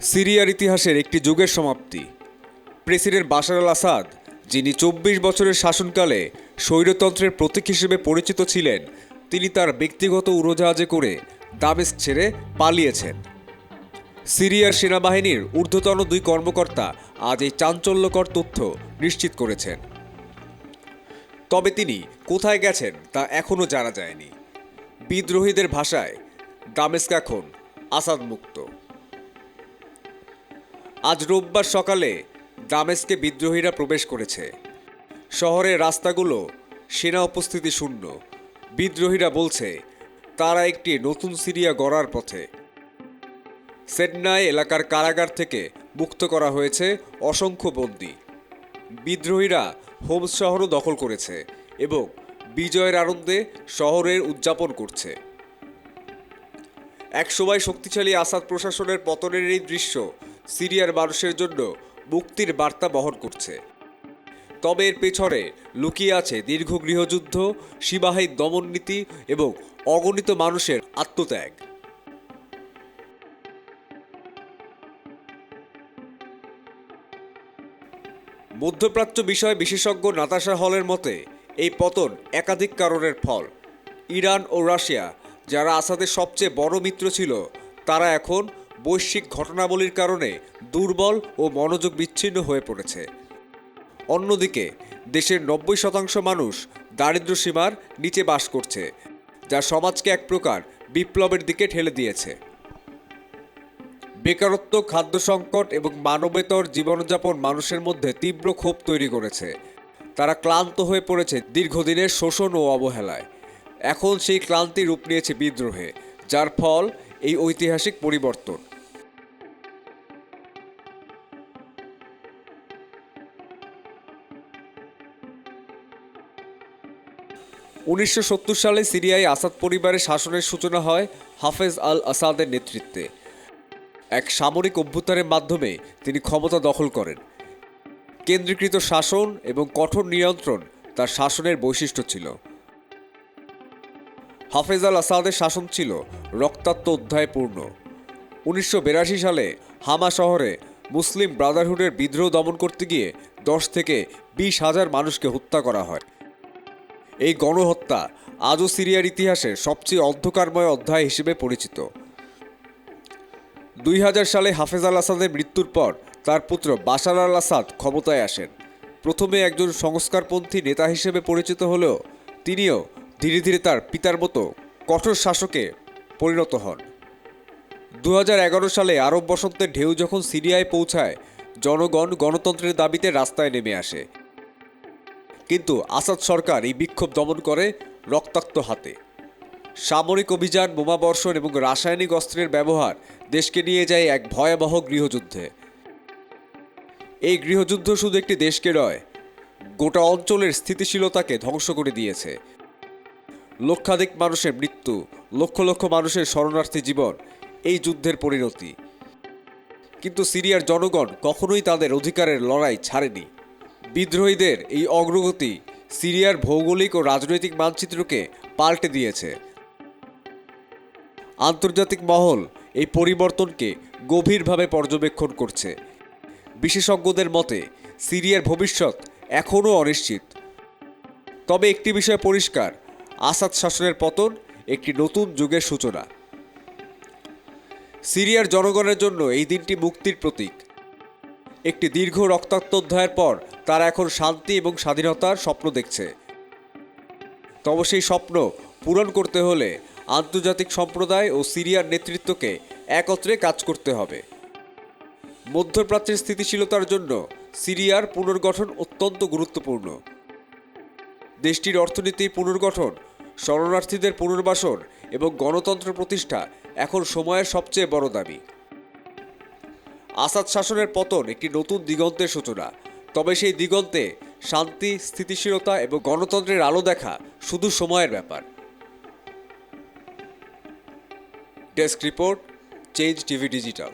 সিরিয়ার ইতিহাসের একটি যুগের সমাপ্তি। প্রেসিডেন্ট বাশার আল আসাদ, যিনি চব্বিশ বছরের শাসনকালে স্বৈরতন্ত্রের প্রতীক হিসেবে পরিচিত ছিলেন, তিনি তার ব্যক্তিগত উড়োজাহাজে করে দামেস্ক ছেড়ে পালিয়েছেন। সিরিয়ার সেনাবাহিনীর ঊর্ধ্বতন দুই কর্মকর্তা আজ এই চাঞ্চল্যকর তথ্য নিশ্চিত করেছেন। তবে তিনি কোথায় গেছেন তা এখনও জানা যায়নি। বিদ্রোহীদের ভাষায়, দামেস্ক এখন আসাদ মুক্ত আজ রোববার সকালে দামেস্কে বিদ্রোহীরা প্রবেশ করেছে। শহরের রাস্তাগুলো সেনা উপস্থিতি শূন্য। বিদ্রোহীরা বলছে, তারা একটি নতুন সিরিয়া গড়ার পথে। সেডনাই এলাকার কারাগার থেকে মুক্ত করা হয়েছে অসংখ্য বন্দী। বিদ্রোহীরা হোমস শহরও দখল করেছে এবং বিজয়ের আনন্দে শহরের উদযাপন করছে। একসময় শক্তিশালী আসাদ প্রশাসনের পতনের এই দৃশ্য সিরিয়ার মানুষের জন্য মুক্তির বার্তা বহন করছে। তবে এর পেছনে লুকিয়ে আছে দীর্ঘ গৃহযুদ্ধ সীমাহী দমননীতি এবং অগণিত মানুষের আত্মত্যাগ। মধ্যপ্রাচ্য বিষয়ে বিশেষজ্ঞ নাতাশা হলের মতে, এই পতন একাধিক কারণের ফল। ইরান ও রাশিয়া যারা আসাদের সবচেয়ে বড় মিত্র ছিল, তারা এখন বৈশ্বিক ঘটনাবলীর কারণে দুর্বল ও মনোযোগ বিচ্ছিন্ন হয়ে পড়েছে। অন্যদিকে, দেশের নব্বই শতাংশ মানুষ দারিদ্র্য সীমার নিচে বাস করছে, যা সমাজকে এক প্রকার বিপ্লবের দিকে ঠেলে দিয়েছে। বেকারত্ব, খাদ্য সংকট এবং মানবেতর জীবনযাপন মানুষের মধ্যে তীব্র ক্ষোভ তৈরি করেছে। তারা ক্লান্ত হয়ে পড়েছে দীর্ঘদিনের শোষণ ও অবহেলায়। এখন সেই ক্লান্তি রূপ নিয়েছে বিদ্রোহে, যার ফল এই ঐতিহাসিক পরিবর্তন। উনিশশো সত্তর সালে সিরিয়ায় আসাদ পরিবারের শাসনের সূচনা হয় হাফেজ আল আসাদের নেতৃত্বে। এক সামরিক অভ্যুত্থানের মাধ্যমে তিনি ক্ষমতা দখল করেন। কেন্দ্রীকৃত শাসন এবং কঠোর নিয়ন্ত্রণ তার শাসনের বৈশিষ্ট্য ছিল। হাফেজ আল আসাদের শাসন ছিল রক্তাক্ত অধ্যায়পূর্ণ। উনিশশো সালে হামা শহরে মুসলিম ব্রাদারহুডের বিদ্রোহ দমন করতে গিয়ে দশ থেকে বিশ হাজার মানুষকে হত্যা করা হয়। এই গণহত্যা আজও সিরিয়ার ইতিহাসের সবচেয়ে অন্ধকারময় অধ্যায় হিসেবে পরিচিত। দুই হাজার সালে হাফেজ আল আসাদের মৃত্যুর পর তার পুত্র বাশার আল আসাদ ক্ষমতায় আসেন। প্রথমে একজন সংস্কারপন্থী নেতা হিসেবে পরিচিত হলেও তিনিও ধীরে ধীরে তার পিতার মতো কঠোর শাসকে পরিণত হন। দু হাজার এগারো সালে আরব বসন্তের ঢেউ যখন সিরিয়ায় পৌঁছায়, জনগণ গণতন্ত্রের দাবিতে রাস্তায় নেমে আসে। কিন্তু আসাদ সরকার এই বিক্ষোভ দমন করে রক্তাক্ত হাতে। সামরিক অভিযান, বোমাবর্ষণ এবং রাসায়নিক অস্ত্রের ব্যবহার দেশকে নিয়ে যায় এক ভয়াবহ গৃহযুদ্ধে। এই গৃহযুদ্ধ শুধু একটি দেশকে নয়, গোটা অঞ্চলের স্থিতিশীলতাকে ধ্বংস করে দিয়েছে। লক্ষাধিক মানুষের মৃত্যু, লক্ষ লক্ষ মানুষের শরণার্থী জীবন, এই যুদ্ধের পরিণতি। কিন্তু সিরিয়ার জনগণ কখনোই তাদের অধিকারের লড়াই ছাড়েনি। বিদ্রোহীদের এই অগ্রগতি সিরিয়ার ভৌগোলিক ও রাজনৈতিক মানচিত্রকে পাল্টে দিয়েছে। আন্তর্জাতিক মহল এই পরিবর্তনকে গভীরভাবে পর্যবেক্ষণ করছে। বিশেষজ্ঞদের মতে, সিরিয়ার ভবিষ্যৎ এখনও অনিশ্চিত। তবে একটি বিষয় পরিষ্কার আসাদ শাসনের পতন একটি নতুন যুগের সূচনা। সিরিয়ার জনগণের জন্য এই দিনটি মুক্তির প্রতীক। একটি দীর্ঘ রক্তাক্ত অধ্যায়ের পর তারা এখন শান্তি এবং স্বাধীনতার স্বপ্ন দেখছে। তবে সেই স্বপ্ন পূরণ করতে হলে আন্তর্জাতিক সম্প্রদায় ও সিরিয়ার নেতৃত্বকে একত্রে কাজ করতে হবে। মধ্যপ্রাচ্যের স্থিতিশীলতার জন্য সিরিয়ার পুনর্গঠন অত্যন্ত গুরুত্বপূর্ণ। দেশটির অর্থনীতি পুনর্গঠন শরণার্থীদের পুনর্বাসন এবং গণতন্ত্র প্রতিষ্ঠা এখন সময়ের সবচেয়ে বড় দাবি। আসাদ শাসনের পতন একটি নতুন দিগন্তের সূচনা। তবে সেই দিগন্তে শান্তি, স্থিতিশীলতা এবং গণতন্ত্রের আলো দেখা শুধু সময়ের ব্যাপার। Desk report, change TV digital.